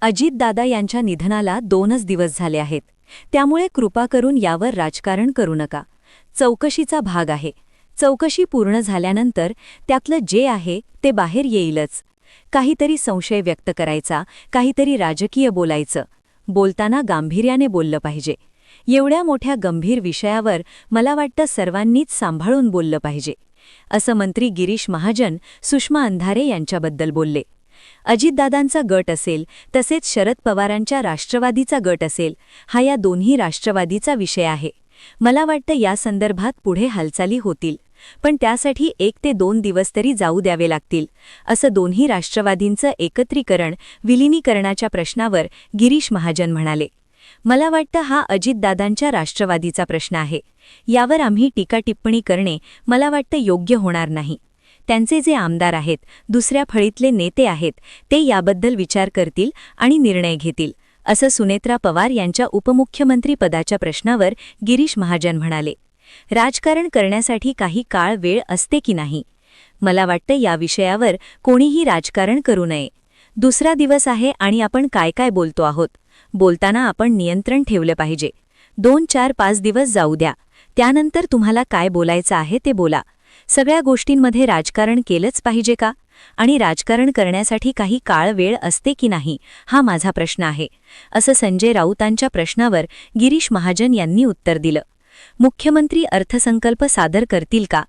अजितदादा यांच्या निधनाला दोनच दिवस झाले आहेत. त्यामुळे कृपा करून यावर राजकारण करू नका. चौकशीचा भाग आहे. चौकशी पूर्ण झाल्यानंतर त्यातलं जे आहे ते बाहेर येईलच. काहीतरी संशय व्यक्त करायचा काहीतरी राजकीय बोलायचं. बोलताना गांभीर्याने बोललं पाहिजे. एवढ्या मोठ्या गंभीर विषयावर मला वाटतं सर्वांनीच सांभाळून बोललं पाहिजे. असं मंत्री गिरीश महाजन सुषमा अंधारे यांच्याबद्दल बोलले. अजितदादांचा गट असेल तसेच शरद पवारांच्या राष्ट्रवादीचा गट असेल हा या दोन्ही राष्ट्रवादीचा विषय आहे. मला वाटतं या संदर्भात पुढे हालचाली होतील पण त्यासाठी एक ते दोन दिवस तरी जाऊ द्यावे लागतील असं दोन्ही राष्ट्रवादींचं एकत्रीकरण विलिनीकरणाच्या प्रश्नावर गिरीश महाजन म्हणाले. मला वाटतं हा अजितदादांच्या राष्ट्रवादीचा प्रश्न आहे. यावर आम्ही टीकाटिप्पणी करणे मला वाटतं योग्य होणार नाही. त्यांचे जे आमदार आहेत दुसऱ्या फळीतले नेते आहेत ते याबद्दल विचार करतील आणि निर्णय घेतील असं सुनेत्रा पवार यांच्या उपमुख्यमंत्रीपदाच्या प्रश्नावर गिरीश महाजन म्हणाले. राजकारण करण्यासाठी काही काळ वेळ असते की नाही? मला वाटतं या विषयावर कोणीही राजकारण करू नये. दुसरा दिवस आहे आणि आपण काय काय बोलतो आहोत. बोलताना आपण नियंत्रण ठेवलं पाहिजे. दोन चार पाच दिवस जाऊ द्या. त्यानंतर तुम्हाला काय बोलायचं आहे ते बोला. सगळ्या गोष्टींमध्ये राजकारण केलंच पाहिजे का? आणि राजकारण करण्यासाठी काही काळ वेळ असते की नाही हा माझा प्रश्न आहे. असं संजय राऊतांच्या प्रश्नावर गिरीश महाजन यांनी उत्तर दिलं. मुख्यमंत्री अर्थसंकल्प सादर करतील का?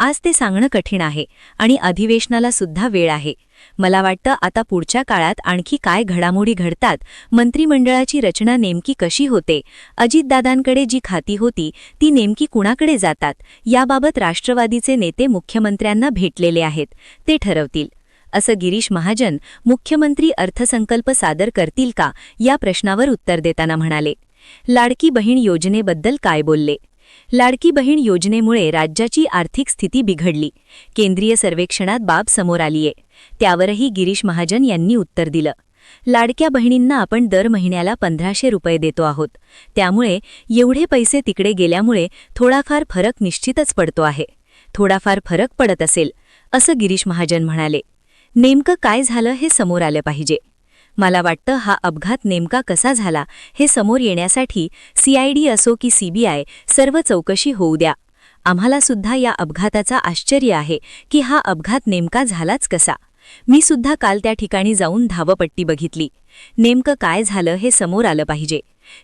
आज ते सांगणं कठीण आहे आणि अधिवेशनाला सुद्धा वेळ आहे. मला वाटतं आता पुढच्या काळात आणखी काय घडामोडी घडतात मंत्रिमंडळाची रचना नेमकी कशी होते अजितदादांकडे जी खाती होती ती नेमकी कुणाकडे जातात याबाबत राष्ट्रवादीचे नेते मुख्यमंत्र्यांना भेटलेले आहेत ते ठरवतील. असं गिरीश महाजन मुख्यमंत्री अर्थसंकल्प सादर करतील का या प्रश्नावर उत्तर देताना म्हणाले. लाडकी बहीण योजनेबद्दल काय बोलले? लाडकी बहीण योजनेमुळे राज्याची आर्थिक स्थिती बिघडली. केंद्रीय सर्वेक्षणात बाब समोर आलीये. त्यावरही गिरीश महाजन यांनी उत्तर दिलं. लाडक्या बहिणींना आपण दर महिन्याला पंधराशे रुपये देतो आहोत. त्यामुळे एवढे पैसे तिकडे गेल्यामुळे थोडाफार फरक निश्चितच पडतो आहे. थोडाफार फरक पडत असेल असं गिरीश महाजन म्हणाले. नेमकं काय झालं हे समोर आलं पाहिजे. मला वाटतं हा अपघात नेमका कसा झाला हे समोर येण्यासाठी सीआयडी असो की सीबीआय सर्व चौकशी होऊ द्या. आम्हाला सुद्धा या अपघाताचा आश्चर्य आहे की हा अपघात नेमका झालाच कसा. मी सुद्धा काल त्या ठिकाणी जाऊन धावपट्टी बघितली. नेमकं काय झालं हे समोर आलं पाहिजे.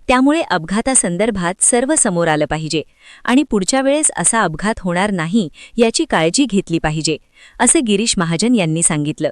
त्यामुळे अपघातासंदर्भात सर्व समोर आलं पाहिजे. आणि पुढच्या वेळेस असा अपघात होणार नाही याची काळजी घेतली पाहिजे असे गिरीश महाजन यांनी सांगितलं.